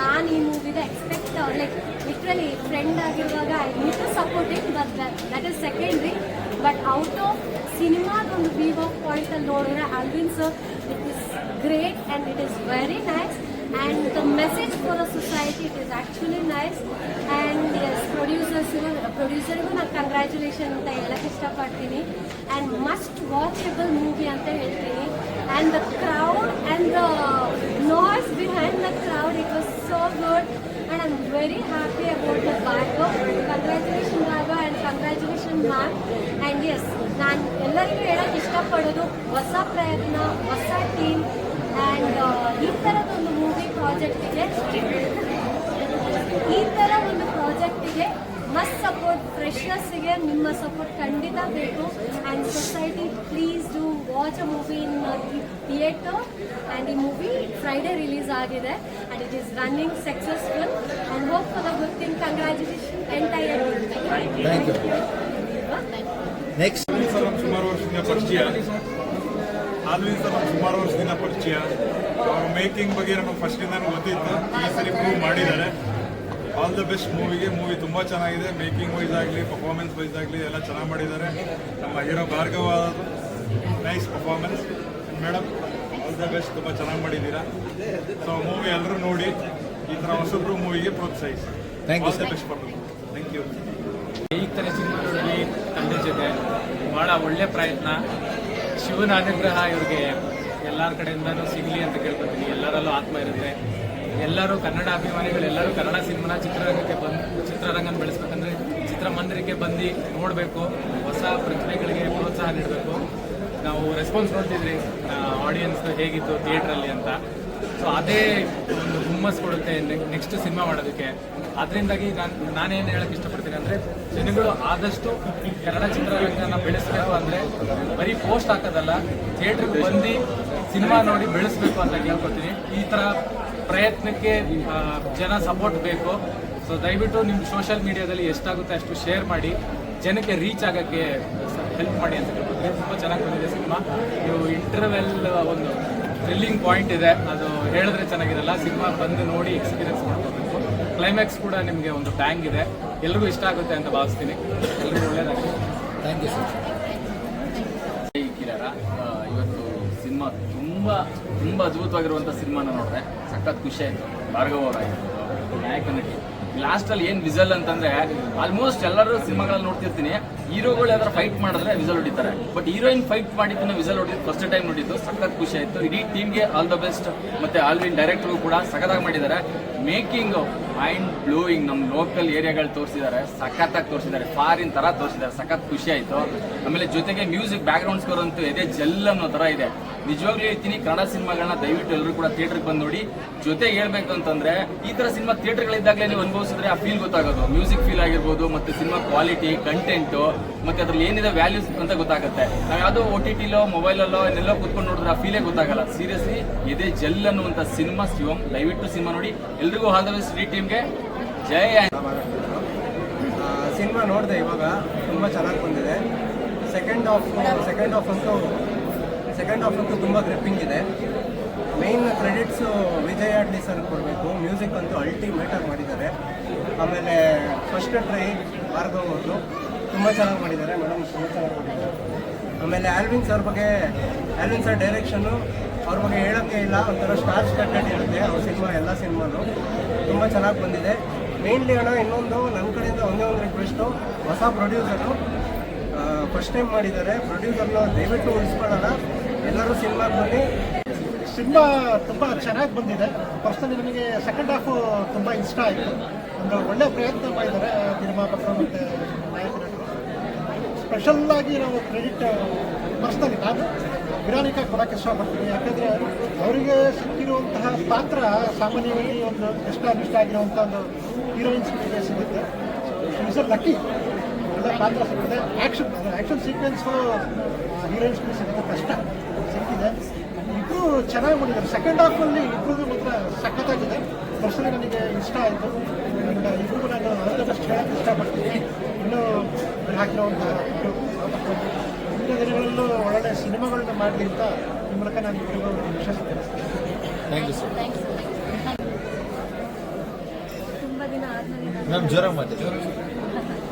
ನಾನು ಈ ಮೂವಿದ ಎಕ್ಸ್ಪೆಕ್ಟ್ ಲೈಕ್ ಲಿಟ್ರಲಿ ಫ್ರೆಂಡ್ ಆಗಿರುವಾಗ I need to support it but that is secondary but out of ಸಿನಿಮಾದೊಂದು view of ಪಾಯಿಂಟಲ್ಲಿ ನೋಡಿದ್ರೆ Alvin sir it is great and it is very nice and the message for a society it is actually nice and yes ಪ್ರೊಡ್ಯೂಸರ್ಸ್ಗೂ ಪ್ರೊಡ್ಯೂಸರ್ಗೂ ನಾನು congratulation ಅಂತ ಹೇಳಕ್ಕೆ ಇಷ್ಟಪಡ್ತೀನಿ. And must watchable movie ಅಂತ ಹೇಳ್ತೀನಿ. And the crowd and the noise behind the crowd it was so good and I am very happy about the ಬ್ಯಾಗೋ congratulation ಬ್ಯಾಗೋ and congratulation ma'am and yes ನಾನು ಎಲ್ಲರಿಗೂ ಹೇಳಕ್ಕೆ ಇಷ್ಟಪಡೋದು ಹೊಸ ಪ್ರಯತ್ನ, ಹೊಸ ಟೀಮ್ ಆ್ಯಂಡ್ ಈ ಥರದೊಂದು ಮೂವಿ ಪ್ರಾಜೆಕ್ಟಿಗೆ ಈ ಥರ ಒಂದು ಪ್ರಾಜೆಕ್ಟಿಗೆ ಮಸ್ಟ್ ಸಪೋರ್ಟ್ ಫ್ರೆಶ್ನೆಸ್ಗೆ ನಿಮ್ಮ ಸಪೋರ್ಟ್ ಖಂಡಿತ ಬೇಕು. And society please do watch a movie in theatre and ಈ ಮೂವಿ ಫ್ರೈಡೇ ರಿಲೀಸ್ ಆಗಿದೆ. And it is running successful and hope for the good thing congratulation entire. Next ಸುಮಾರು ವರ್ಷದಿಂದ ಪರಿಚಯ. ಆಲ್ವಿನ್ ಸರ್ ನಮ್ಗೆ ಸುಮಾರು ವರ್ಷದಿಂದ ಪರಿಚಯ. ಅವ್ರ ಮೇಕಿಂಗ್ ಬಗ್ಗೆ ನಮಗೆ ಫಸ್ಟಿಂದನೂ ಗೊತ್ತಿತ್ತು. ಈ ಸರಿ ಪ್ರೂವ್ ಮಾಡಿದ್ದಾರೆ. ಆಲ್ ದ ಬೆಸ್ಟ್ ಮೂವಿಗೆ ಮೂವಿ ತುಂಬ ಚೆನ್ನಾಗಿದೆ. ಮೇಕಿಂಗ್ ವೈಸ್ ಆಗಲಿ ಪರ್ಫಾರ್ಮೆನ್ಸ್ ವೈಸ್ ಆಗಲಿ ಎಲ್ಲ ಚೆನ್ನಾಗಿ ಮಾಡಿದ್ದಾರೆ. ನಮ್ಮ hero Bhargava nice performance madam all the best ತುಂಬ ಚೆನ್ನಾಗಿ ಮಾಡಿದ್ದೀರಾ? ಸೊ ಮೂವಿ ಎಲ್ಲರೂ ನೋಡಿ ಈ ಥರ ಹೊಸಬ್ರು ಮೂವಿಗೆ ಪ್ರೋತ್ಸಾಹಿಸಿ. Thank you all the best for thank you ಈ ಥರ ಸಿನಿಮಾ ನೋಡಿ ತಂದೆ ಜೊತೆ ಭಾಳ ಒಳ್ಳೆ ಪ್ರಯತ್ನ. ಶಿವನ ಅನುಗ್ರಹ ಇವ್ರಿಗೆ ಎಲ್ಲರ ಕಡೆಯಿಂದನೂ ಸಿಗಲಿ ಅಂತ ಕೇಳ್ಕೊತೀನಿ. ಎಲ್ಲರಲ್ಲೂ ಆತ್ಮ ಇರುತ್ತೆ. ಎಲ್ಲರೂ ಕನ್ನಡ ಅಭಿಮಾನಿಗಳು, ಎಲ್ಲರೂ ಕನ್ನಡ ಸಿನಿಮಾನ ಚಿತ್ರರಂಗಕ್ಕೆ ಬಂದು, ಚಿತ್ರರಂಗನ ಬೆಳೆಸ್ಬೇಕಂದ್ರೆ ಚಿತ್ರಮಂದಿರಕ್ಕೆ ಬಂದು ನೋಡಬೇಕು, ಹೊಸ ಪ್ರತಿಭೆಗಳಿಗೆ ಪ್ರೋತ್ಸಾಹ ನೀಡಬೇಕು. ನಾವು ರೆಸ್ಪಾನ್ಸ್ ನೋಡ್ತಿದ್ರಿ ಆಡಿಯನ್ಸ್ ಹೇಗಿತ್ತು ಥಿಯೇಟ್ರಲ್ಲಿ ಅಂತ. ಸೊ ಅದೇ ಒಂದು ಹುಮ್ಮಸ್ ಕೊಡುತ್ತೆ ನೆಕ್ಸ್ಟ್ ಸಿನಿಮಾ ಮಾಡೋದಕ್ಕೆ. ಅದರಿಂದಾಗಿ ನಾನು, ನಾನೇನು ಹೇಳಕ್ಕೆ ಇಷ್ಟಪಡ್ತೀನಿ ಅಂದರೆ, ಜನಗಳು ಆದಷ್ಟು ಕನ್ನಡ ಚಿತ್ರರಂಗನ ಬೆಳೆಸಬೇಕು ಅಂದರೆ ಬರೀ ಪೋಸ್ಟ್ ಹಾಕೋದಲ್ಲ ಥಿಯೇಟ್ರಿಗೆ ಬಂದು ಸಿನಿಮಾ ನೋಡಿ ಬೆಳೆಸಬೇಕು ಅಂತ ಕೇಳ್ಕೊತೀನಿ ಈ ಥರ ಪ್ರಯತ್ನಕ್ಕೆ ಜನ ಸಪೋರ್ಟ್ ಬೇಕು. ಸೊ ದಯವಿಟ್ಟು ನಿಮ್ಮ ಸೋಷಿಯಲ್ ಮೀಡಿಯಾದಲ್ಲಿ ಎಷ್ಟಾಗುತ್ತೆ ಅಷ್ಟು ಶೇರ್ ಮಾಡಿ. ಜನಕ್ಕೆ ರೀಚ್ ಆಗೋಕ್ಕೆ ಹೆಲ್ಪ್ ಮಾಡಿ ಅಂತ ಹೇಳ್ಬೋದು. ತುಂಬ ಚೆನ್ನಾಗಿ ಬಂದಿದೆ ಸಿನಿಮಾ. ನೀವು ಇಂಟರ್ವೆಲ್ ಒಂದು ಥ್ರಿಲ್ಲಿಂಗ್ ಪಾಯಿಂಟ್ ಇದೆ. ಅದು ಹೇಳಿದ್ರೆ ಚೆನ್ನಾಗಿರಲ್ಲ. ಸಿನಿಮಾ ಬಂದು ನೋಡಿ ಎಕ್ಸ್ಪೀರಿಯನ್ಸ್ ಮಾಡ್ಕೋಬೇಕು. ಕ್ಲೈಮ್ಯಾಕ್ಸ್ ಕೂಡ ನಿಮಗೆ ಒಂದು ಬ್ಯಾಂಗ್ ಇದೆ. ಎಲ್ರಿಗೂ ಇಷ್ಟ ಆಗುತ್ತೆ ಅಂತ ಭಾವಿಸ್ತೀನಿ. ಎಲ್ರಿಗೂ ಒಳ್ಳೇದಾಗಲಿ. ಥ್ಯಾಂಕ್ ಯು ಸರ್ ಕಿರಾರ ಇವತ್ತು ಸಿನಿಮಾ ತುಂಬ ತುಂಬ ಅದ್ಭುತವಾಗಿರುವಂಥ ಸಿನಿಮಾನ ನೋಡಿದ್ರೆ ಸಖತ್ ಖುಷಿ ಆಯಿತು. ಭಾರ್ಗವ್ ಅವರ ನಾಯಕ ನಟಿ ಲಾಸ್ಟಲ್ಲಿ ಏನು ವಿಸಲ್ ಅಂತಂದ್ರೆ ಆಲ್ಮೋಸ್ಟ್ ಎಲ್ಲರೂ ಸಿನಿಮಾಗಳಲ್ಲಿ ನೋಡ್ತಿರ್ತೀನಿ. ಹೀರೋಗಳು ಯಾವ್ದಾರು ಫೈಟ್ ಮಾಡಿದ್ರೆ ವಿಸಲ್ ಹೊಡಿತಾರೆ. ಬಟ್ ಹೀರೋಯಿನ್ ಫೈಟ್ ಮಾಡಿದ್ದನ್ನು ವಿಸಲ್ ಹೊಡಿದ್ದು ಫಸ್ಟ್ ಟೈಮ್ ನೋಡಿದ್ದು ಸಖತ್ ಖುಷಿ ಆಯಿತು. ಇಡೀ ಟೀಮ್ಗೆ ಆಲ್ ದ ಬೆಸ್ಟ್ ಮತ್ತೆ ಆಲ್ವಿನ್ ಡೈರೆಕ್ಟ್ರು ಕೂಡ ಸಖತ್ತಾಗಿ ಮಾಡಿದ್ದಾರೆ. ಮೇಕಿಂಗ್ ಮೈಂಡ್ ಬ್ಲೋಯಿಂಗ್ ನಮ್ಮ ಲೋಕಲ್ ಏರಿಯಾಗಳು ತೋರಿಸಿದ್ದಾರೆ. ಸಖತ್ತಾಗಿ ತೋರಿಸಿದ್ದಾರೆ. ಫಾರಿನ್ ಥರ ತೋರಿಸಿದ್ದಾರೆ. ಸಖತ್ ಖುಷಿ ಆಯಿತು. ಆಮೇಲೆ ಜೊತೆಗೆ ಮ್ಯೂಸಿಕ್ ಬ್ಯಾಕ್ಗ್ರೌಂಡ್ ಸ್ಕೋರ್ ಅಂತೂ ಎದೆ ಜಲ್ ಅನ್ನೋ ಥರ ಇದೆ. ನಿಜವಾಗ್ಲೂ ಹೇಳ್ತೀನಿ, ಕನ್ನಡ ಸಿನಿಮಾಗಳನ್ನ ದಯವಿಟ್ಟು ಎಲ್ಲರೂ ಕೂಡ ಥಿಯೇಟರ್ಗೆ ಬಂದು ನೋಡಿ. ಜೊತೆಗೆ ಹೇಳ್ಬೇಕು ಅಂತಂದ್ರೆ, ಈ ತರ ಸಿನಿಮಾ ಥಿಯೇಟರ್ಗಳಿದ್ದಾಗಲೇ ನೀವು ಅನುಭವಿಸಿದ್ರೆ ಆ ಫೀಲ್ ಗೊತ್ತಾಗೋದು. ಮ್ಯೂಸಿಕ್ ಫೀಲ್ ಆಗಿರ್ಬೋದು, ಮತ್ತೆ ಸಿನಿಮಾ ಕ್ವಾಲಿಟಿ ಕಂಟೆಂಟ್ ಮತ್ತೆ ಅದ್ರಲ್ಲಿ ಏನಿದೆ ವ್ಯಾಲ್ಯೂಸ್ ಅಂತ ಗೊತ್ತಾಗುತ್ತೆ. ನಾವು ಯಾವುದೋ ಒ ಟಿ ಟಿಲೋ ಮೊಬೈಲಲ್ಲೋ ಎಲ್ಲೋ ಕೂತ್ಕೊಂಡು ನೋಡಿದ್ರೆ ಆ ಫೀಲೇ ಗೊತ್ತಾಗಲ್ಲ. ಸೀರಿಯಸ್ಲಿ ಇದೇ ಜೆಲ್ ಅನ್ನುವಂಥ ಸಿನಿಮಾ ಶಿವಮ್ ದಯವಿಟ್ಟು ಸಿನಿಮಾ ನೋಡಿ. ಎಲ್ರಿಗೂ ಆಲ್ ದ ಬೆಸ್ಟ್ಗೆ. ಟೀಮ್ಗೆ ಜೈ ಸಿನಿಮಾ ನೋಡಿದೆ ಇವಾಗ, ತುಂಬ ಚೆನ್ನಾಗಿ ಬಂದಿದೆ. ಸೆಕೆಂಡ್ ಹಾಫ್ ಸೆಕೆಂಡ್ ಹಾಫ್ ಅಂತೂ ಸೆಕೆಂಡ್ ಹಾಫ್ ಅಂತೂ ತುಂಬ ಗ್ರಿಪ್ಪಿಂಗ್ ಇದೆ. Main credits Vijay Adli sir ಕೊಡಬೇಕು. ಮ್ಯೂಸಿಕ್ ಅಂತೂ ಅಲ್ಟಿಮೇಟಾಗಿ ಮಾಡಿದ್ದಾರೆ. ಆಮೇಲೆ ಫಸ್ಟ್ ಟ್ರೈ ಭಾರ್ಗವ್ ಅವರು ತುಂಬ ಚೆನ್ನಾಗಿ ಮಾಡಿದ್ದಾರೆ. ಮೇಡಮ್ ತುಂಬ ಚೆನ್ನಾಗಿ ಮಾಡಿದ್ದಾರೆ. ಆಮೇಲೆ ಆಲ್ವಿನ್ ಸರ್ ಬಗ್ಗೆ ಆಲ್ವಿನ್ ಸರ್ ಡೈರೆಕ್ಷನು ಅವ್ರ ಬಗ್ಗೆ ಹೇಳೋಕ್ಕೆ ಇಲ್ಲ. ಒಂಥರ ಸ್ಟಾರ್ ಕಂಟೆಂಟ್ ಇರುತ್ತೆ ಅವ್ರ ಸಿನಿಮಾ ಎಲ್ಲ ಸಿನಿಮಾನು ತುಂಬ ಚೆನ್ನಾಗಿ ಬಂದಿದೆ. ಮೇನ್ಲಿ ಅಣ್ಣ, ಇನ್ನೊಂದು ನನ್ನ ಕಡೆಯಿಂದ ಒಂದೇ ಒಂದು ರಿಕ್ವೆಸ್ಟು ಹೊಸ ಪ್ರೊಡ್ಯೂಸರು ಫಸ್ಟ್ ಟೈಮ್ ಮಾಡಿದ್ದಾರೆ. ಪ್ರೊಡ್ಯೂಸರ್ನ ದಯವಿಟ್ಟು ಉಳಿಸ್ಕೊಳ್ಳೋಣ. ಎಲ್ಲರೂ ಸಿನಿಮಾ ಬನ್ನಿ ಸಿನಿಮಾ ತುಂಬ ಚೆನ್ನಾಗಿ ಬಂದಿದೆ. ಪರ್ಸನಲಿ ನನಗೆ ಸೆಕೆಂಡ್ ಹಾಫು ತುಂಬ ಇಷ್ಟ ಆಯಿತು. ಒಂದು ಒಳ್ಳೆ ಪ್ರಯತ್ನ ಮಾಡಿದ್ದಾರೆ ನಿರ್ಮಾಪಕರು ಮತ್ತು ನಾಯಕ ಸ್ಪೆಷಲ್ಲಾಗಿ ನಾವು ಕ್ರೆಡಿಟ್ ಪರ್ಸ್ನಲಿ ನಾನು ವಿರಾನಿಕ ಕೊಡೋಕ್ಕೆ ಇಷ್ಟಪಡ್ತೀನಿ. ಯಾಕಂದರೆ ಅವರಿಗೆ ಸಿಕ್ಕಿರುವಂತಹ ಪಾತ್ರ ಸಾಮಾನ್ಯವಾಗಿ ಒಂದು ಎಸ್ಟಾಬ್ಲಿಷ್ ಆಗಿರುವಂಥ ಒಂದು ಹೀರೋಯಿನ್ಸ್ಗಳಿಗೆ ಸಿಗುತ್ತೆ. ಇಟ್ಸ್ ಅ ಲಕ್ಕಿ ಒಳ್ಳೆ ಪಾತ್ರ ಸಿಕ್ಕಿದೆ. ಆ್ಯಕ್ಷನ್ ಆ್ಯಕ್ಷನ್ ಹೀರೋಯಿನ್ಸ್ ಹೀರೋಯಿನ್ಸ್ಗಳು ಸಿಗೋದು ಕಷ್ಟ. ಸಿಕ್ಕಿದೆ ಇಬ್ಬರು ಚೆನ್ನಾಗಿ ಮಾಡಿದ್ದಾರೆ ಸೆಕೆಂಡ್ ಹಾಫಲ್ಲಿ ಇಬ್ಬರು ಮಾತ್ರ ಸಖತ್ತಾಗಿದೆ. ಪರ್ಸನಲಿ ನನಗೆ ಇಷ್ಟ ಆಯಿತು. ಆ್ಯಂಡ್ ಇಬ್ಬರಿಗೂ ನಾನು ಆಲ್ ದ ಬೆಸ್ಟ್ ಹೇಳಕ್ಕೆ ಇಷ್ಟಪಡ್ತೀನಿ. ಇನ್ನೂ ಹಾಕಿರೋಂಥ ಮುಂದಿನ ದಿನಗಳಲ್ಲೂ ಒಳ್ಳೆಯ ಸಿನಿಮಾಗಳನ್ನ ಮಾಡಲಿ ಅಂತ ಈ ಮೂಲಕ ನಾನು ಇಬ್ಬರಿಗೂ ವಿಶ್ವಾಸ thank you sir thank you ದಿನ ಆದ್ಮೇಲೆ ನಾನು ಜ್ವರ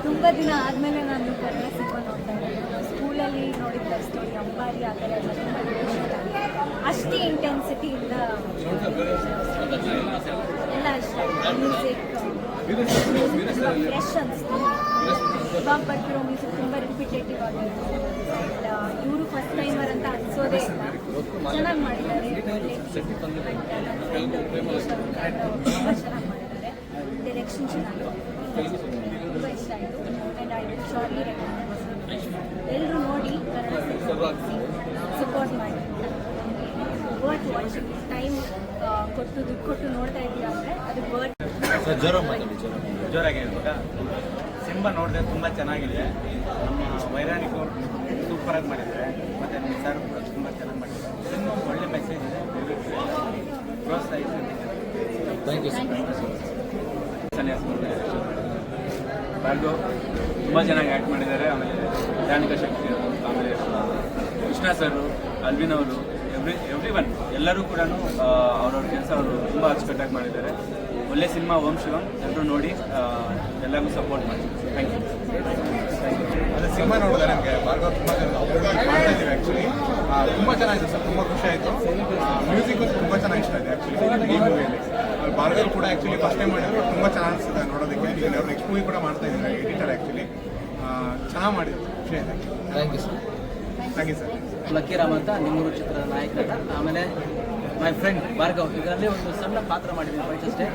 ತುಂಬ ದಿನ ಆದಮೇಲೆ ನಾನು ಕನ್ನಡ ಸಿನಿಮಾ ನೋಡ್ತಾ ಇದ್ದೀನಿ. ಸ್ಕೂಲಲ್ಲಿ ನೋಡಿದ್ದೆ ಅಷ್ಟೇ ಅಂಬಾರಿ ಆ ಥರ ಎಲ್ಲ ತುಂಬ ಇಷ್ಟ ಆಗಿದೆ. ಅಷ್ಟೇ ಇಂಟೆನ್ಸಿಟಿಯಿಂದ ಎಲ್ಲ ಇಷ್ಟ ಮ್ಯೂಸಿಕ್ ಫ್ರೆಶ್ ಅನಿಸ್ತು. ಇವಾಗ ಬರ್ತಿರೋ ಮ್ಯೂಸಿಕ್ ತುಂಬ ರಿಪಿಟೇಟಿವ್ ಆಗಿತ್ತು. ಇವರು ಫಸ್ಟ್ ಟೈಮರ್ ಅಂತ ಅನ್ಸೋದೇ ಇಲ್ಲ. ಚೆನ್ನಾಗಿ ಮಾಡಿದ್ದಾರೆ. ತುಂಬ ಚೆನ್ನಾಗಿ ಮಾಡಿದ್ದಾರೆ. ಡೈರೆಕ್ಷನ್ ಚೆನ್ನಾಗಿದೆ ತುಂಬ ಇಷ್ಟ ಆಯಿತು ಆ್ಯಂಡ್ ಐ ವಿಲ್ ಶಾರ್ಟ್ಲಿ ಎಲ್ಲರೂ ನೋಡಿ ಕನ್ನಡ ಸಪೋರ್ಟ್ ಮಾಡಿ ವರ್ತ್ ವಾಚಿಂಗ್ ಟೈಮ್ ಕೊಟ್ಟು ದುಡ್ಡು ಕೊಟ್ಟು ನೋಡ್ತಾ ಇದ್ದೀರಾ ಅಂದರೆ ಅದು ವರ್ತ್ ಸರ್ ಜ್ವರ ಜೋರಾಗಿ. ಹೇಳ್ಬೇಕಾ ಸಿನಿಮಾ ನೋಡಿದ್ರೆ ತುಂಬ ಚೆನ್ನಾಗಿದೆ. ನಮ್ಮ ವೈರಾಣಿಕ ಸೂಪರಾಗಿ ಮಾಡಿದ್ದಾರೆ ಮತ್ತು ನಿಮ್ಮ ಸರ್ ಕೂಡ ತುಂಬ ಚೆನ್ನಾಗಿ ಮಾಡಿದ್ದಾರೆ. ಸಿನಿಮಾ ಒಳ್ಳೆ ಮೆಸೇಜ್ ಇದೆ. ಪ್ರೋತ್ಸಾಹಿಸಿ ಥ್ಯಾಂಕ್ ಯು ಭಾರ್ಗವ್ ತುಂಬ ಚೆನ್ನಾಗಿ ಆ್ಯಕ್ಟ್ ಮಾಡಿದ್ದಾರೆ. ಆಮೇಲೆ ರಾಣಿಕಾ ಶಕ್ತಿ ಅವರು ಆಮೇಲೆ ಕೃಷ್ಣ ಸರ್ ಅಲ್ವಿನ್ ಅವರು ಎವ್ರಿ ಎವ್ರಿ ಒನ್ ಎಲ್ಲರೂ ಕೂಡ ಅವ್ರವ್ರ ಕೆಲಸ ಅವರು ತುಂಬ ಅಚ್ಚುಕಟ್ಟಾಗಿ ಮಾಡಿದ್ದಾರೆ. ಒಳ್ಳೆ ಸಿನಿಮಾ ಓಂ ಶಿವಂ ಎಲ್ಲರೂ ನೋಡಿ ಎಲ್ಲರಿಗೂ ಸಪೋರ್ಟ್ ಮಾಡಿ. ಥ್ಯಾಂಕ್ ಯು ಅದೇ ಸಿನಿಮಾ ನೋಡಿದ್ರೆ ನನಗೆ ಭಾರ್ಗವ್ ತುಂಬ ಮಾಡ್ತಾ ಇದ್ದೀವಿ ಆ್ಯಕ್ಚುಲಿ ತುಂಬ ಚೆನ್ನಾಗಿದೆ ಸರ್ ತುಂಬ ಖುಷಿ ಆಯಿತು. ಮ್ಯೂಸಿಕ್ ತುಂಬ ಚೆನ್ನಾಗಿ ಇಷ್ಟ ಇದೆ ಆ್ಯಕ್ಚುಲಿ ಈ ಮೂವಿಯಲ್ಲಿ ಭಾರ್ಗವ್ ಕೂಡ ಆ್ಯಕ್ಚುಲಿ ಫಸ್ಟ್ ಟೈಮ್ ಮಾಡಿದ್ರು ತುಂಬ ಚೆನ್ನಾಗಿ ಅನಿಸ್ತದೆ ನೋಡೋದಕ್ಕೆ. ಈಗ ಅವ್ರು ನೆಕ್ಸ್ಟ್ ಮೂವಿ ಕೂಡ ಮಾಡ್ತಾ ಇದ್ದಾರೆ ಎಡಿಟರ್ ಆ್ಯಕ್ಚುಲಿ ಚೆನ್ನಾಗಿ ಮಾಡಿದ್ರು ಖುಷಿ ಆಯಿತು thank you sir thank you sir ಲಕ್ಕಿರಾಮ್ ಅಂತ ನಿಮ್ಮೂರು ಚಿತ್ರದ ನಾಯಕ ಆಮೇಲೆ ಮೈ ಫ್ರೆಂಡ್ ಭಾರ್ಗವ್. ಇದರಲ್ಲಿ ಒಂದು ಸಣ್ಣ ಪಾತ್ರ ಮಾಡಿದ್ದೀನಿ ಫೈಟ್ ಅಷ್ಟೇ.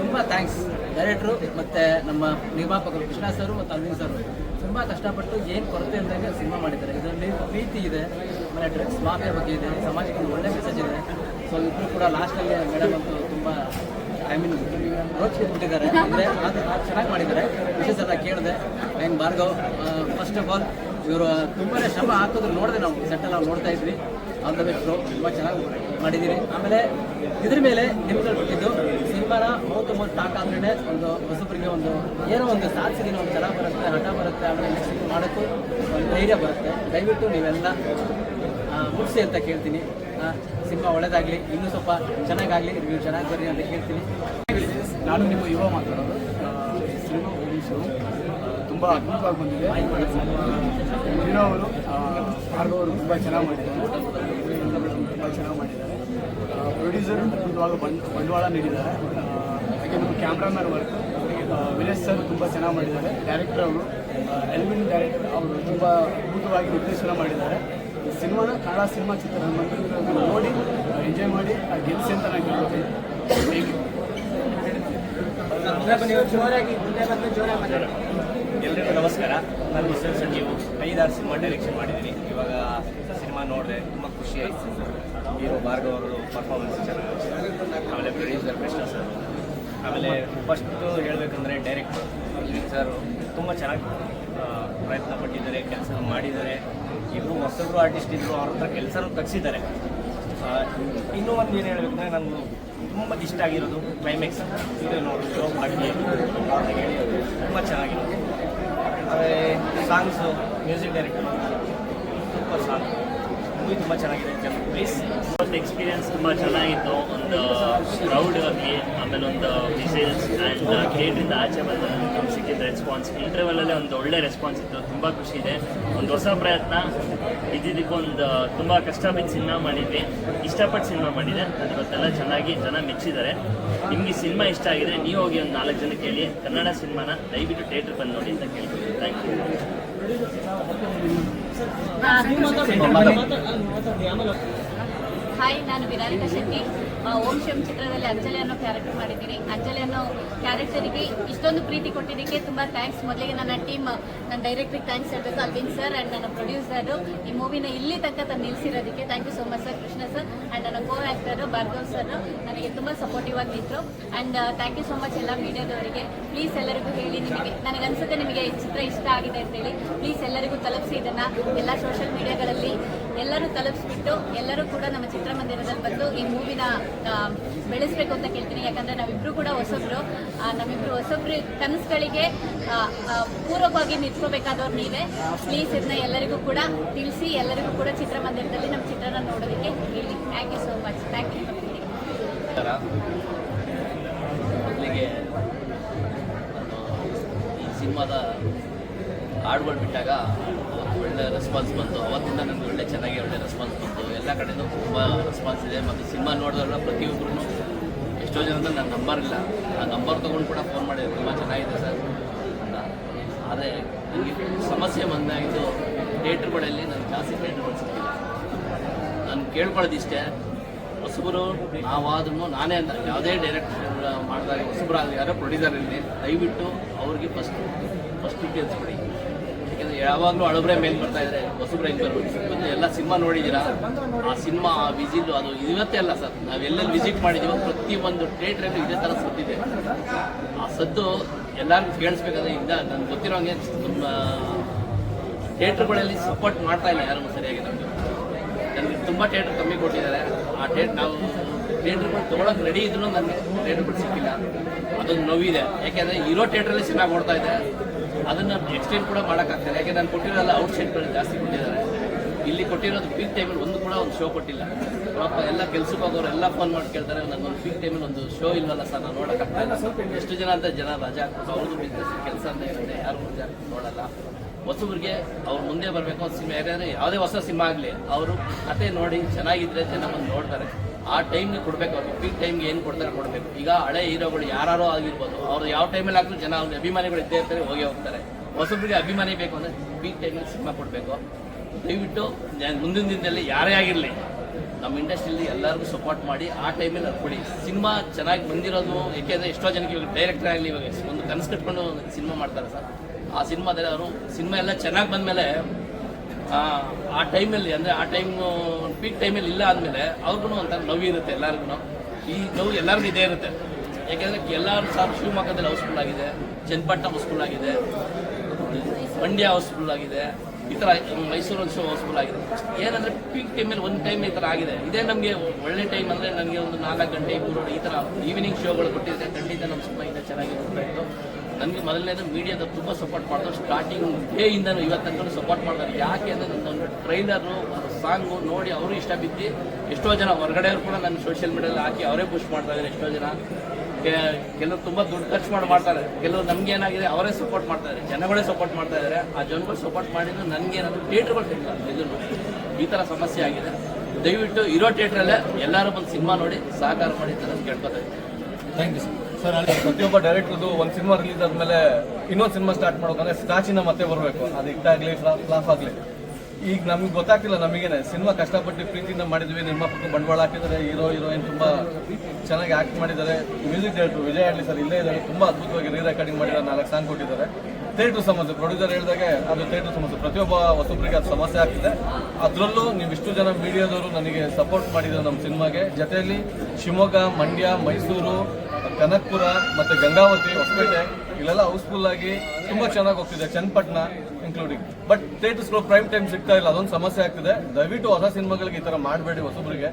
ತುಂಬ ಥ್ಯಾಂಕ್ಸ್ ಡೈರೆಕ್ಟ್ರು ಮತ್ತು ನಮ್ಮ ನಿರ್ಮಾಪಕರು ಕೃಷ್ಣ ಸರು ಮತ್ತು ಅರವಿಂದ್ ಸರ್ ತುಂಬ ಕಷ್ಟಪಟ್ಟು ಏನು ಕೊರತೆ ಇಲ್ಲದಂಗೆ ಸಿನಿಮಾ ಮಾಡಿದ್ದಾರೆ. ಇದರಲ್ಲಿ ಪ್ರೀತಿ ಇದೆ, ಆಮೇಲೆ ಡ್ರಗ್ಸ್ ಮಾಫಿಯ ಬಗ್ಗೆ ಇದೆ, ಸಮಾಜಕ್ಕೆ ಒಂದು ಒಳ್ಳೆ ಮೆಸೇಜ್ ಇದೆ. ಸೊ ಇಬ್ಬರು ಕೂಡ ಲಾಸ್ಟಲ್ಲಿ ಮೇಡಮ್ ಅಂತೂ ತುಂಬ ಐ ಮೀನ್ ಬಿಟ್ಟಿದ್ದಾರೆ ಅಂದರೆ ಅದು ಚೆನ್ನಾಗಿ ಮಾಡಿದ್ದಾರೆ. ವಿಶೇಷ ಕೇಳಿದೆ. And Bhargav first of all ಇವರು ತುಂಬಾ ಶ್ರಮ ಹಾಕಿದ್ರು ನೋಡಿದೆ ನಾವು ಸೆಟ್ಟಲ್ಲಿ ನಾವು ನೋಡ್ತಾ ಇದ್ವಿ. ಆಲ್ ದ ಬೆಸ್ಟ್ ತುಂಬ ಚೆನ್ನಾಗಿ ಮಾಡಿದ್ದೀರಿ. ಆಮೇಲೆ ಇದ್ರ ಮೇಲೆ ನಿಮ್ಗಳು ಬಿಟ್ಟಿದ್ದು ಸಿನಿಮಾನ ಮೂವತ್ತು ಟಾಕ್ ಆದ್ರೆ ಒಂದು ಹೊಸಬರಿಗೆ ಒಂದು ಏನೋ ಒಂದು ಸಾಧಿಸಿದಿನ ಒಂದು ಚೆನ್ನಾಗಿ ಬರುತ್ತೆ, ಹಠ ಬರುತ್ತೆ, ಆಮೇಲೆ next ಮಾಡೋಕ್ಕೂ ಒಂದು ಧೈರ್ಯ ಬರುತ್ತೆ. ದಯವಿಟ್ಟು ನೀವೆಲ್ಲ ಮುಗಿಸಿ ಅಂತ ಕೇಳ್ತೀನಿ. ಸಿನಿಮಾ ಒಳ್ಳೇದಾಗಲಿ, ಇನ್ನೂ ಸ್ವಲ್ಪ ಚೆನ್ನಾಗಾಗಲಿ, ನೀವು ಚೆನ್ನಾಗಿ ಬರ್ರಿ ಅಂತ ಕೇಳ್ತೀನಿ. ನಾನು ನಿಮ್ಮ ಯುವ ಮಾತಾಡೋದು. ಸಿನಿಮಾ ಓಡಿಸು ತುಂಬ ಅದ್ಭುತವಾಗಿ ಬಂದಿದೆ. ಹೀರೋ ಅವರು ಭಾರ್ಗವ್ ಅವರು ತುಂಬ ಚೆನ್ನಾಗಿ ಮಾಡಿದ್ದಾರೆ. ತುಂಬ ಚೆನ್ನಾಗಿ ಮಾಡಿದ್ದಾರೆ. ಪ್ರೊಡ್ಯೂಸರ್ ಅದ್ಭುತವಾಗಿ ಬಂಡ್, ಬಂಡವಾಳ ನೀಡಿದ್ದಾರೆ. ಹಾಗೆ ನಮ್ಮ ಕ್ಯಾಮ್ರಾಮನ್ ವರ್ಕ್ ವಿಲೇಜ್ ಸರ್ ತುಂಬ ಚೆನ್ನಾಗಿ ಮಾಡಿದ್ದಾರೆ. ಡೈರೆಕ್ಟರ್ ಅವರು ಎಲ್ವಿನ್ ಡೈರೆಕ್ಟರ್ ಅವರು ತುಂಬ ಅದ್ಭುತವಾಗಿ ನಿರ್ದೇಶನ ಮಾಡಿದ್ದಾರೆ. ಸಿನಿಮಾನ ಕನ್ನಡ ಸಿನಿಮಾ ಚಿತ್ರ ನೋಡಿ ಎಂಜಾಯ್ ಮಾಡಿ ಗೆಲ್ಸಿ ಅಂತ ನಾನು ಕೇಳ್ತೀನಿ ಥ್ಯಾಂಕ್ ಯು ಎಲ್ರಿಗೂ ನಮಸ್ಕಾರ. ನಾನು ಮಿಸ್ಟರ್ ಸಂಜೀವ್ ಐದಾರು ಸಿನಿಮಾ ಡೈರೆಕ್ಷನ್ ಮಾಡಿದ್ದೀನಿ. ಇವಾಗ ಸಿನಿಮಾ ನೋಡಿದೆ ತುಂಬ ಖುಷಿ ಆಯಿತು. ಹೀರೋ ಭಾರ್ಗವ್ ಅವರು ಪರ್ಫಾರ್ಮೆನ್ಸ್ ಚೆನ್ನಾಗಿ ಆಮೇಲೆ ಪ್ರೊಡ್ಯೂಸರ್ ಕೃಷ್ಣ ಸರ್. ಆಮೇಲೆ ಫಸ್ಟು ಹೇಳಬೇಕಂದ್ರೆ ಡೈರೆಕ್ಟರ್ ಸರ್ ತುಂಬ ಚೆನ್ನಾಗಿ ಪ್ರಯತ್ನ ಪಟ್ಟಿದ್ದಾರೆ ಕೆಲಸ ಮಾಡಿದ್ದಾರೆ. ಇಬ್ಬರು ಹೊಸಬ್ರು ಆರ್ಟಿಸ್ಟ್ ಇದ್ದರು ಅವ್ರ ಹತ್ರ ಕೆಲಸನೂ ತಗ್ಸಿದ್ದಾರೆ. ಇನ್ನೂ ಒಂದು ಏನು ಹೇಳ್ಬೇಕಂದ್ರೆ ನಾನು ತುಂಬ ಇಷ್ಟ ಆಗಿರೋದು ಕ್ಲೈಮ್ಯಾಕ್ಸ್ ಇದು ನೋಡಿ ಜೋಕ್ ಹಾಕಿ ಅವ್ರನ್ನ ಹೇಳಿ, ತುಂಬ ಚೆನ್ನಾಗಿರೋದು ಆಮೇಲೆ songs music director super song movie ತುಂಬ ಚೆನ್ನಾಗಿದೆ ಪ್ಲೀಸ್ ಎಕ್ಸ್ಪೀರಿಯನ್ಸ್ ತುಂಬ ಚೆನ್ನಾಗಿತ್ತು. ಒಂದು ಕ್ರೌಡ್ ಆಗಲಿ ಆಮೇಲೆ ಒಂದು ಮಿಸೈಲ್ಸ್ ಆ್ಯಂಡ್ ಥಿಯೇಟ್ರಿಂದ ಆಚೆ ಬಂದ ನಮ್ಗೆ ಸಿಕ್ಕಿದ ರೆಸ್ಪಾನ್ಸ್ ಇಂಟರ್ವಲಲ್ಲೇ ಒಂದು ಒಳ್ಳೆ ರೆಸ್ಪಾನ್ಸ್ ಇತ್ತು. ತುಂಬ ಖುಷಿ ಇದೆ. ಒಂದು ಹೊಸ ಪ್ರಯತ್ನ. ಇದ್ದಿದ್ದಕ್ಕೊಂದು ತುಂಬ ಕಷ್ಟ ಬಿದ್ದು ಸಿನಿಮಾ ಮಾಡಿದ್ವಿ. ಇಷ್ಟಪಟ್ಟು ಸಿನಿಮಾ ಮಾಡಿದೆ. ಅದು ಇವತ್ತೆಲ್ಲ ಚೆನ್ನಾಗಿ ಜನ ಮೆಚ್ಚಿದ್ದಾರೆ. ನಿಮಗೆ ಸಿನಿಮಾ ಇಷ್ಟ ಆಗಿದೆ, ನೀವು ಹೋಗಿ ಒಂದು ನಾಲ್ಕು ಜನಕ್ಕೆ ಹೇಳಿ ಕನ್ನಡ ಸಿನಿಮಾನ ದಯವಿಟ್ಟು ಥಿಯೇಟ್ರ್ ಬಂದು ನೋಡಿ ಅಂತ ಕೇಳ್ತೀನಿ ಥ್ಯಾಂಕ್ ಯು ಹಾಯ್ ನಾನು ವಿರಾಲಿಕಾ ಶೆಟ್ಟಿ ಓಂ ಶಿವಂ ಚಿತ್ರದಲ್ಲಿ ಅಂಜಲಿ ಅನ್ನೋ ಕ್ಯಾರೆಕ್ಟರ್ ಮಾಡಿದ್ದೀನಿ ಅಂಜಲಿ ಅನ್ನೋ ಕ್ಯಾರೆಕ್ಟರಿಗೆ ಇಷ್ಟೊಂದು ಪ್ರೀತಿ ಕೊಟ್ಟಿದ್ದಕ್ಕೆ ತುಂಬ ಥ್ಯಾಂಕ್ಸ್ ಮೊದಲಿಗೆ ನನ್ನ ಟೀಮ್ ನನ್ನ ಡೈರೆಕ್ಟ್ರಿಗೆ ಥ್ಯಾಂಕ್ಸ್ ಹೇಳಬೇಕು. ಅಲ್ವಿನ್ ಸರ್ ಆ್ಯಂಡ್ ನನ್ನ ಪ್ರೊಡ್ಯೂಸರು ಈ ಮೂವಿನ ಇಲ್ಲಿ ತನಕ ತಂದು ನಿಲ್ಲಿಸಿರೋದಕ್ಕೆ thank you so much sir Krishna sir and ನನ್ನ ಕೋ ಆ್ಯಕ್ಟರು ಭಾರ್ಗವ್ ಸರ್ ನನಗೆ ತುಂಬ ಸಪೋರ್ಟಿವ್ ಆಗಿ ನಿಂತರು. And thank you so much ಎಲ್ಲ ಮೀಡಿಯಾದವರಿಗೆ. ಪ್ಲೀಸ್ ಎಲ್ಲರಿಗೂ ಹೇಳಿ ನಿಮಗೆ, ನನಗೆ ಅನ್ಸುತ್ತೆ ನಿಮಗೆ ಈ ಚಿತ್ರ ಇಷ್ಟ ಆಗಿದೆ ಅಂತೇಳಿ. ಪ್ಲೀಸ್ ಎಲ್ಲರಿಗೂ ತಲುಪಿಸಿ ಇದನ್ನು. ಎಲ್ಲ ಸೋಷಿಯಲ್ ಮೀಡಿಯಾಗಳಲ್ಲಿ ಎಲ್ಲರೂ ತಲುಪಿಸ್ಬಿಟ್ಟು ಎಲ್ಲರೂ ಕೂಡ ನಮ್ಮ ಚಿತ್ರಮಂದಿರದಲ್ಲಿ ಬಂದು ಈ ಮೂವಿನ ಬೆಳೆಸಬೇಕು ಅಂತ ಕೇಳ್ತೀನಿ. ಯಾಕಂದರೆ ನಾವಿಬ್ಬರು ಕೂಡ ಹೊಸಬ್ರು. ನಮ್ಮಿಬ್ರು ಹೊಸಬ್ರು ಕನಸುಗಳಿಗೆ ಪೂರಕವಾಗಿ ನಿಂತ್ಕೋಬೇಕಾದವ್ರು ನೀವೇ. ಪ್ಲೀಸ್ ಇದನ್ನ ಎಲ್ಲರಿಗೂ ಕೂಡ ತಿಳಿಸಿ, ಎಲ್ಲರಿಗೂ ಕೂಡ ಚಿತ್ರಮಂದಿರದಲ್ಲಿ ನಮ್ಮ ಚಿತ್ರನ ನೋಡೋದಕ್ಕೆ ಹೇಳಿ. Thank you so much thank you ಸಿನಿಮಾದ ಹಾಡುಗಳು ಬಿಟ್ಟಾಗ ಒಳ್ಳೆ ರೆಸ್ಪಾನ್ಸ್ ಬಂತು. ಅವತ್ತಿಂದ ನನಗೆ ಒಳ್ಳೆ ಚೆನ್ನಾಗಿ ಒಳ್ಳೆ ರೆಸ್ಪಾನ್ಸ್ ಬಂತು. ಎಲ್ಲ ಕಡೆನೂ ತುಂಬ ರೆಸ್ಪಾನ್ಸ್ ಇದೆ. ಮತ್ತು ಸಿನಿಮಾ ನೋಡಿದಾಗ ಪ್ರತಿಯೊಬ್ಬರು ಎಷ್ಟೋ ಜನ ನನ್ನ ನಂಬರ್ ಇಲ್ಲ ಆ ನಂಬರ್ ತೊಗೊಂಡು ಕೂಡ ಫೋನ್ ಮಾಡಿದ್ರು. ತುಂಬ ಚೆನ್ನಾಗಿದೆ ಸರ್. ಅಂತ. ಆದರೆ ನನಗೆ ಸಮಸ್ಯೆ ಬಂದಾಗಿದ್ದು ಥಿಯೇಟ್ರ್ಗಳಲ್ಲಿ ನಾನು ಜಾಸ್ತಿ ಥಿಯೇಟ್ರ್ಗಳು ಸಿಕ್ಕಿಲ್ಲ ನಾನು ಕೇಳ್ಕೊಳ್ಳೋದಿಷ್ಟೇ. ಹೊಸಬರು ನಾವಾದ್ರೂ ನಾನೇ ಅಂತ ಯಾವುದೇ ಡೈರೆಕ್ಟರ್ ಮಾಡಿದಾಗ ಹೊಸಬರಾಗಲಿ ಯಾರೋ ಪ್ರೊಡ್ಯೂಸರ್ ಇರಲಿ ದಯವಿಟ್ಟು ಅವ್ರಿಗೆ ಫಸ್ಟ್ ಫಸ್ಟ್ ಡೀಟೇಲ್ಸ್ ಕೊಡಿ. ಯಾವಾಗಲೂ ಹಳಬ್ರೆ ಮೇಲೆ ಬರ್ತಾ ಇದ್ರೆ ಹೊಸಬ್ರೆ ಹಿಂಗೆ ಬರ್ಬೋದು ಎಲ್ಲ ಸಿನಿಮಾ ನೋಡಿದ್ದೀರಾ? ಆ ಸಿನಿಮಾ, ಆ ವಿಸಿಲ್ ಅದು ಇವತ್ತೇ ಅಲ್ಲ ಸರ್ ನಾವೆಲ್ಲೆಲ್ಲಿ ವಿಸಿಟ್ ಮಾಡಿದ್ದೀವೋ ಪ್ರತಿಯೊಂದು ಥಿಯೇಟ್ರಲ್ಲೂ ಇದೇ ಥರ ಸದ್ದಿದೆ. ಆ ಸದ್ದು ಎಲ್ಲರಿಗೂ ಕೇಳಿಸ್ಬೇಕಾದ್ರೆ ಈಗ ನನ್ಗೆ ಗೊತ್ತಿರೋ ನಮ್ಮ ಥಿಯೇಟ್ರ್ಗಳಲ್ಲಿ ಸಪೋರ್ಟ್ ಮಾಡ್ತಾ ಇಲ್ಲ ಯಾರು ಸರಿಯಾಗಿ ನಮಗೆ. ನನಗೆ ತುಂಬ ಥಿಯೇಟ್ರ್ ಕಮ್ಮಿ ಕೊಟ್ಟಿದ್ದಾರೆ. ಆ ಥಿಯೇಟ್ ನಾವು ಥಿಯೇಟ್ರ್ಗಳು ತೊಗೊಳಕ್ಕೆ ರೆಡಿ ಇದ್ರು ನನಗೆ ಥಿಯೇಟ್ರ್ಗಳು ಸಿಕ್ಕಿಲ್ಲ. ಅದೊಂದು ನೋವಿದೆ. ಯಾಕೆಂದರೆ ಇರೋ ಥಿಯೇಟ್ರಲ್ಲಿ ಸಿನಿಮಾ ಕೊಡ್ತಾ ಇದೆ ಅದನ್ನು ಎಕ್ಸ್ಟೆಂಡ್ ಕೂಡ ಮಾಡೋಕ್ಕಾಗ್ತಿಲ್ಲ. ಯಾಕೆ ನಾನು ಕೊಟ್ಟಿರೋಲ್ಲ ಔಟ್ ಸೈಡ್ಗಳು ಜಾಸ್ತಿ ಕೊಟ್ಟಿದ್ದಾರೆ. ಇಲ್ಲಿ ಕೊಟ್ಟಿರೋದು ಪೀಕ್ ಟೈಮಲ್ಲಿ ಒಂದು ಕೂಡ ಒಂದು ಶೋ ಕೊಟ್ಟಿಲ್ಲ. ಪಾಪ ಎಲ್ಲ ಕೆಲ್ಸಕ್ಕೆ ಹೋಗೋರು ಎಲ್ಲ ಫೋನ್ ಮಾಡಿ ಕೇಳ್ತಾರೆ ನನಗೊಂದು ಪೀಕ್ ಟೈಮಲ್ಲಿ ಒಂದು ಶೋ ಇಲ್ವಲ್ಲ ಸರ್, ನಾನು ನೋಡೋಕ್ಕಾಗ್ತಾ ಇಲ್ಲ ಎಷ್ಟು ಜನ ಅಂತ ಜನ ರಜಾ ಹಾಕ್ಬಿಟ್ಟು ಅವ್ರದ್ದು ಬಿಸ್ನೆಸ್ ಕೆಲಸ ಅಂತ ಇರುತ್ತೆ ಯಾರು ರಜಾ ನೋಡಲ್ಲ. ಹೊಸಬ್ರಿಗೆ ಅವ್ರು ಮುಂದೆ ಬರಬೇಕು ಸಿನಿಮಾ, ಯಾಕಂದರೆ ಯಾವುದೇ ಹೊಸ ಸಿನಿಮಾ ಆಗಲಿ, ಅವರು ಕತೆ ನೋಡಿ ಚೆನ್ನಾಗಿದ್ರೆ ಜನ ಬಂದು ನೋಡ್ತಾರೆ. ಆ ಟೈಮ್ಗೆ ಕೊಡಬೇಕು ಅವ್ರಿಗೆ. ಪೀಕ್ ಟೈಮ್ಗೆ ಏನು ಕೊಡ್ತಾರೆ ಕೊಡಬೇಕು. ಈಗ ಹಳೆ ಹೀರೋಗಳು ಯಾರೋ ಆಗಿರ್ಬೋದು. ಅವ್ರು ಯಾವ ಟೈಮಲ್ಲಿ ಹಾಕಿದ್ರು ಜನ ಅವ್ರಿಗೆ ಅಭಿಮಾನಿಗಳು ಇದ್ದೇ ಇರ್ತಾರೆ, ಹೋಗಿ ಹೋಗ್ತಾರೆ. ಹೊಸಬ್ರಿಗೆ ಅಭಿಮಾನಿ ಬೇಕು ಅಂದರೆ ಪೀಕ್ ಟೈಮಲ್ಲಿ ಸಿನಿಮಾ ಕೊಡಬೇಕು. ದಯವಿಟ್ಟು ಮುಂದಿನ ದಿನದಲ್ಲಿ ಯಾರೇ ಆಗಿರಲಿ, ನಮ್ಮ ಇಂಡಸ್ಟ್ರಿಯಲ್ಲಿ ಎಲ್ಲರಿಗೂ ಸಪೋರ್ಟ್ ಮಾಡಿ ಆ ಟೈಮಲ್ಲಿ ಕೊಡಿ ಸಿನಿಮಾ ಚೆನ್ನಾಗಿ ಬಂದಿರೋದು, ಏಕೆಂದರೆ ಎಷ್ಟೋ ಜನಕ್ಕೆ ಇವಾಗ ಡೈರೆಕ್ಟರ್ ಆಗಲಿ ಇವಾಗ ಒಂದು ಕನಸು ಕಟ್ಕೊಂಡು ಸಿನಿಮಾ ಮಾಡ್ತಾರೆ ಸರ್. ಆ ಸಿನಿಮಾದಲ್ಲಿ ಅವರು, ಸಿನಿಮಾ ಎಲ್ಲ ಚೆನ್ನಾಗಿ ಬಂದಮೇಲೆ ಆ ಟೈಮಲ್ಲಿ, ಅಂದರೆ ಆ ಟೈಮ್, ಪೀಕ್ ಟೈಮಲ್ಲಿ ಇಲ್ಲ ಅಂದಮೇಲೆ ಅವ್ರಿಗೂ ಒಂಥರ ನೋವು ಇರುತ್ತೆ ಎಲ್ಲರಿಗೂ ಈ ನೋವು ಎಲ್ಲರಿಗೂ ಇದೇ ಇರುತ್ತೆ. ಯಾಕೆಂದರೆ ಎಲ್ಲರೂ ಸಹ ಶಿವಮೊಗ್ಗದಲ್ಲಿ ಹೌಸ್ಫುಲ್ ಆಗಿದೆ, ಚನ್ನಪಟ್ಟಣ ಹೌಸ್ಫುಲ್ ಆಗಿದೆ, ಮಂಡ್ಯ ಹೌಸ್ಫುಲ್ ಆಗಿದೆ, ಈ ಥರ ಮೈಸೂರು ಶೋ ಹೌಸ್ಫುಲ್ ಆಗಿದೆ. ಏನಂದರೆ ಪೀಕ್ ಟೈಮಲ್ಲಿ ಒಂದು ಟೈಮ್ ಈ ಥರ ಆಗಿದೆ. ಇದೇ ನಮಗೆ ಒಳ್ಳೆ ಟೈಮ್ ಅಂದರೆ ನನಗೆ ಒಂದು ನಾಲ್ಕು ಗಂಟೆ ಮೂರು ಈ ಥರ ಈವ್ನಿಂಗ್ ಶೋಗಳು ಕೊಟ್ಟಿದ್ರೆ ಖಂಡಿತ ನಮ್ಮ ಸಿನಿಮಾ ಇನ್ನೂ ಚೆನ್ನಾಗಿ ನನಗೆ ಮೊದಲನೇದು ಮೀಡಿಯಾದ ತುಂಬ ಸಪೋರ್ಟ್ ಮಾಡ್ತಾರೆ ಸ್ಟಾರ್ಟಿಂಗ್ ಡೇಯಿಂದನೂ ಇವತ್ತು ತನಕ ಸಪೋರ್ಟ್ ಮಾಡ್ತಾರೆ ಯಾಕೆ ಅಂದರೆ ನನ್ನ ಟ್ರೈಲರು ಸಾಂಗು ನೋಡಿ ಅವರು ಇಷ್ಟ ಬಿದ್ದು ಎಷ್ಟೋ ಜನ ಹೊರಗಡೆಯವರು ಕೂಡ ನನ್ನ ಸೋಷಿಯಲ್ ಮೀಡಿಯಲ್ಲಿ ಹಾಕಿ ಅವರೇ ಪುಷ್ ಮಾಡ್ತಾ ಇದ್ದಾರೆ ಎಷ್ಟೋ ಜನ ಕೆಲವರು ತುಂಬ ದುಡ್ಡು ಖರ್ಚು ಮಾಡಿ, ಮಾಡ್ತಾರೆ. ಕೆಲವರು ನಮ್ಗೆ ಏನಾಗಿದೆ ಅವರೇ ಸಪೋರ್ಟ್ ಮಾಡ್ತಾ ಇದ್ದಾರೆ ಜನಗಳೇ ಸಪೋರ್ಟ್ ಮಾಡ್ತಾ ಇದ್ದಾರೆ ಆ ಜನಗಳು ಸಪೋರ್ಟ್ ಮಾಡಿದ್ರು ನನಗೆ ಏನಾದರೂ ಥಿಯೇಟ್ರ್ಗಳು ಸಿಗಲ್ಲ ಇದನ್ನು ಈ ಥರ ಸಮಸ್ಯೆ ಆಗಿದೆ. ದಯವಿಟ್ಟು ಇರೋ ಥಿಯೇಟ್ರಲ್ಲೇ ಎಲ್ಲರೂ ಬಂದು ಸಿನಿಮಾ ನೋಡಿ, ಸಹಕಾರ ಮಾಡಿ ಅಂತ ನಾನು ಕೇಳ್ಕೊತಾ ಇದ್ದೀನಿ. ಥ್ಯಾಂಕ್ ಯು ಸರ್ ಸರ್, ಅಲ್ಲಿ ಪ್ರತಿಯೊಬ್ಬ ಡೈರೆಕ್ಟರ್ದು ಒಂದು ಸಿನಿಮಾ ರಿಲೀಸ್ ಆದ್ಮೇಲೆ ಇನ್ನೊಂದು ಸಿನಿಮಾ ಸ್ಟಾರ್ಟ್ ಮಾಡೋಕಂದ್ರೆ ಸ್ಟಾಚಿನ ಮತ್ತೆ ಬರಬೇಕು. ಅದು ಇಟ್ಟಾಗಲಿ ಫ್ಲಾಫ್ ಆಗಲಿ. ಈಗ ನಮ್ಗೆ ಗೊತ್ತಾಗ್ತಿಲ್ಲ ನಮಗೇನೆ. ಸಿನಿಮಾ ಕಷ್ಟಪಟ್ಟು ಪ್ರೀತಿಯಿಂದ ಮಾಡಿದ್ವಿ ನಿರ್ಮಾಪಕ ಬಂಡವಾಳ ಹಾಕಿದ್ದಾರೆ ಹೀರೋ ಹೀರೋಯಿನ್ ತುಂಬಾ ಚೆನ್ನಾಗಿ ಆಕ್ಟ್ ಮಾಡಿದ್ದಾರೆ. Music director Vijay Adli sir, ಇಲ್ಲೇ ಇದ್ದಾರೆ. ತುಂಬಾ ಅದ್ಭುತವಾಗಿ ರೀ ರೆಕಾರ್ಡಿಂಗ್ ಮಾಡಿದ್ದಾರೆ ನಾಲ್ಕು ಸಾಂಗ್ ಕೊಟ್ಟಿದ್ದಾರೆ. ಥಿಯೇಟ್ರ್ ಸಮಸ್ಯೆ ಪ್ರೊಡ್ಯೂಸರ್ ಹೇಳಿದಾಗೆ ಅದು ಥಿಯೇಟ್ರ್ ಸಮಸ್ಯೆ. ಪ್ರತಿಯೊಬ್ಬ ಹೊಸಬ್ರಿಗೆ ಅದು ಸಮಸ್ಯೆ ಆಗ್ತಿದೆ. ಅದರಲ್ಲೂ ನೀವು ಇಷ್ಟು ಜನ ಮೀಡಿಯಾದವರು ನನಗೆ ಸಪೋರ್ಟ್ ಮಾಡಿದ್ದಾರೆ ನಮ್ಮ ಸಿನಿಮಾಗೆ ಜೊತೆಯಲ್ಲಿ ಶಿವಮೊಗ್ಗ, ಮಂಡ್ಯ, ಮೈಸೂರು ಕನಕಪುರ ಮತ್ತೆ ಗಂಗಾವತಿ ಹೊಸಪೇಟೆ, ಇಲ್ಲೆಲ್ಲ ಹೌಸ್ಫುಲ್ ಆಗಿ ತುಂಬಾ ಚೆನ್ನಾಗಿ ಹೋಗ್ತಿದೆ, ಚನ್ನಪಟ್ಟಣ ಇನ್ಕ್ಲೂಡಿಂಗ್ ಬಟ್ ಥಿಯೇಟರ್ಸ್ಗಳು ಪ್ರೈಮ್ ಟೈಮ್ ಸಿಗ್ತಾ ಇಲ್ಲ, ಅದೊಂದು ಸಮಸ್ಯೆ ಆಗ್ತಿದೆ. ದಯವಿಟ್ಟು ಹೊಸ ಸಿನಿಮಾಗಳಿಗೆ ಈ ತರ ಮಾಡಬೇಡಿ ಹೊಸಬ್ರಿಗೆ.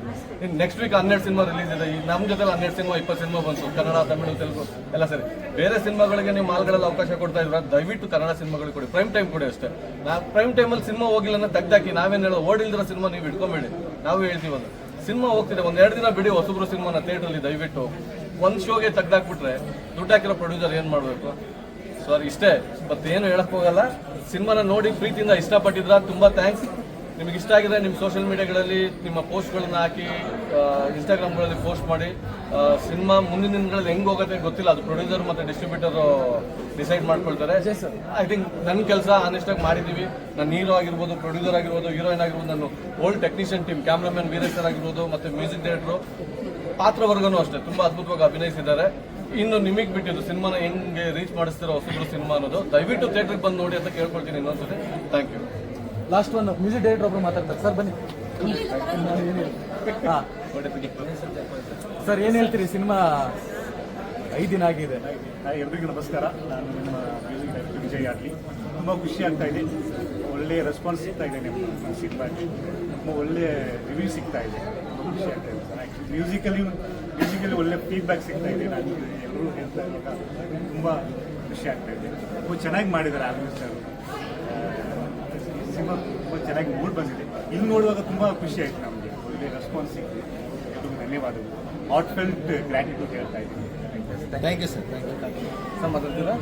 ನೆಕ್ಸ್ಟ್ ವೀಕ್ ಹನ್ನೆರಡು ಸಿನಿಮಾ ರಿಲೀಸ್ ಇದೆ. ಈಗ ನಮ್ಮ ಜೊತೆ ಹನ್ನೆರಡು ಸಿನಿಮಾ ಇಪ್ಪತ್ತು ಸಿನಿಮಾ ಬಂತು. ಕನ್ನಡ, ತಮಿಳು, ತೆಲುಗು, ಎಲ್ಲ ಸರಿ. ಬೇರೆ ಸಿನಿಮಾಗಳಿಗೆ ನೀವು ಮಾಲ್ಗಳಲ್ಲಿ ಅವಕಾಶ ಕೊಡ್ತಾ ಇದ್ರ ದಯವಿಟ್ಟು ಕನ್ನಡ ಸಿನಿಮಾಗಳಿಗೆ ಕೊಡಿ. ಪ್ರೈಮ್ ಟೈಮ್ ಕೊಡಿ ಅಷ್ಟೇ. ನಾ ಪ್ರೈಮ್ ಟೈಮಲ್ಲಿ ಸಿನಿಮಾ ಹೋಗಿಲ್ಲ ಅಂದ್ರೆ ತೆಗ್ದಾಕಿ. ನಾವೇನು ಹೇಳೋ ಓಡಿಲ್ದಿರೋ ಸಿನಿಮಾ ನೀವು ಇಟ್ಕೊಂಬೇಡಿ. ನಾವು ಹೇಳ್ತೀವಿ ಅದು ಸಿನಿಮಾ ಹೋಗ್ತಿದೆ. ಒಂದೆರಡು ದಿನ ಬಿಡಿ ಹೊಸಬ್ರು ಸಿನಿಮಾನ ಥಿಯೇಟ್ರಲ್ಲಿ ದಯವಿಟ್ಟು ಒಂದ್ ಶೋಗೆ ತೆಗ್ದಾಕ್ಬಿಟ್ರೆ ದುಡ್ಡು ಹಾಕಿರೋ ಪ್ರೊಡ್ಯೂಸರ್ ಏನ್ ಮಾಡ್ಬೇಕು? ಸಾರಿ ಇಷ್ಟೇ. ಬಟ್ ಏನು ಹೇಳಕ್ ಹೋಗಲ್ಲ. ಸಿನಿಮಾನ ನೋಡಿ ಪ್ರೀತಿಯಿಂದ ಇಷ್ಟಪಟ್ಟಿದ್ರ ತುಂಬಾ ಥ್ಯಾಂಕ್ಸ್ ನಿಮ್ಗೆ ಇಷ್ಟ ಆಗಿದೆ ನಿಮ್ಮ ಸೋಷಿಯಲ್ ಮೀಡಿಯಾಗಳಲ್ಲಿ ನಿಮ್ಮ ಪೋಸ್ಟ್ಗಳನ್ನ ಹಾಕಿ ಇನ್ಸ್ಟಾಗ್ರಾಮ್ಗಳಲ್ಲಿ ಪೋಸ್ಟ್ ಮಾಡಿ. ಸಿನಿಮಾ ಮುಂದಿನ ದಿನಗಳಲ್ಲಿ ಹೆಂಗ್ ಹೋಗುತ್ತೆ ಗೊತ್ತಿಲ್ಲ. ಅದು ಪ್ರೊಡ್ಯೂಸರ್ ಮತ್ತೆ ಡಿಸ್ಟ್ರಿಬ್ಯೂಟರ್ ಡಿಸೈಡ್ ಮಾಡ್ಕೊಳ್ತಾರೆ. ಐ ಥಿಂಕ್ ನನ್ನ ಕೆಲಸ ಆನೆಸ್ಟಾಗಿ ಮಾಡಿದೀವಿ. ನಾನು ಹೀರೋ ಆಗಿರ್ಬೋದು ಪ್ರೊಡ್ಯೂಸರ್ ಆಗಿರ್ಬೋದು ಹೀರೋಯಿನ್ ಆಗಿರ್ಬೋದು ನಾನು old technician team cameraman Veeresh sir ಆಗಿರ್ಬೋದು ಮತ್ತೆ ಮ್ಯೂಸಿಕ್ ಡೈರೆಕ್ಟ್ರು ಪಾತ್ರವರ್ಗನೂ ಅಷ್ಟೇ ತುಂಬಾ ಅದ್ಭುತವಾಗಿ ಅಭಿನಯಿಸಿದ್ದಾರೆ. ಇನ್ನು ನಿಮಗೆ ಬಿಟ್ಟಿದ್ದು ಸಿನಿಮಾನ ಹೆಂಗೆ ರೀಚ್ ಮಾಡಿಸ್ತಿರೋ ಹೊಸಬ್ರು ಸಿನಿಮಾ ಅನ್ನೋದು ದಯವಿಟ್ಟು ಥಿಯೇಟ್ರಿಗೆ ಬಂದು ನೋಡಿ ಅಂತ ಕೇಳ್ಕೊಳ್ತೀನಿ ಇನ್ನೊಂದ್ಸತಿ thank you last one music director ಒಬ್ರು ಮಾತಾಡ್ತಾರೆ. ಸರ್ ಬನ್ನಿ. ಹಾಂ. ಸರ್ ಏನು ಹೇಳ್ತೀರಿ? ಸಿನಿಮಾ ಐದು ದಿನ ಆಗಿದೆ. ಎಲ್ರಿಗೂ ನಮಸ್ಕಾರ. ನಾನು ನಿಮ್ಮ ಮ್ಯೂಸಿಕ್ ಡೈರೆಕ್ಟರ್ ವಿಜಯ್ ಆಗ್ಲಿ. ತುಂಬ ಖುಷಿ ಆಗ್ತಾ ಇದೆ. ಒಳ್ಳೆಯ ರೆಸ್ಪಾನ್ಸ್ ಸಿಗ್ತಾ ಇದೆ ನಿಮ್ಮ ಸಿನಿಮಾಗೆ. ತುಂಬ ಒಳ್ಳೆಯ ರಿವ್ಯೂ ಸಿಗ್ತಾ ಇದೆ. ಖುಷಿ ಆಗ್ತಾ ಇದೆ ಸರ್ ಆ್ಯಕ್ಚುಲಿ ಮ್ಯೂಸಿಕಲಿ ಮ್ಯೂಸಿಕಲಿ ಒಳ್ಳೆ ಫೀಡ್ಬ್ಯಾಕ್ ಸಿಗ್ತಾ ಇದೆ. ನಾನು ಎಲ್ಲರೂ ಹೇಳ್ತಾ ಇದ್ದಾಗ ತುಂಬ ಖುಷಿ ಆಗ್ತಾ ಇದೆ. ತುಂಬ ಚೆನ್ನಾಗಿ ಮಾಡಿದ್ದಾರೆ ಆಲ್ಮೋಸ್ಟ್ ಸರ್ ಸಿನಿಮಾ ತುಂಬ ಚೆನ್ನಾಗಿ ಮೂಡ್ ಬಂದಿದೆ. ಇಲ್ಲಿ ನೋಡುವಾಗ ತುಂಬ ಖುಷಿ ಆಯಿತು ನಮಗೆ. ಒಳ್ಳೆ ರೆಸ್ಪಾನ್ಸ್ ಸಿಕ್ಕಿದೆ ಎಲ್ರಿಗೂ ಧನ್ಯವಾದಗಳು. ಹಾಟ್ ಫೆಲ್ಟ್ ಗ್ರ್ಯಾಟಿಟ್ಯೂಡ್ ಹೇಳ್ತಾ ಇದ್ದೀನಿ. Thank you sir thank you sir ಮಾತಾಡ್ತೀರಾ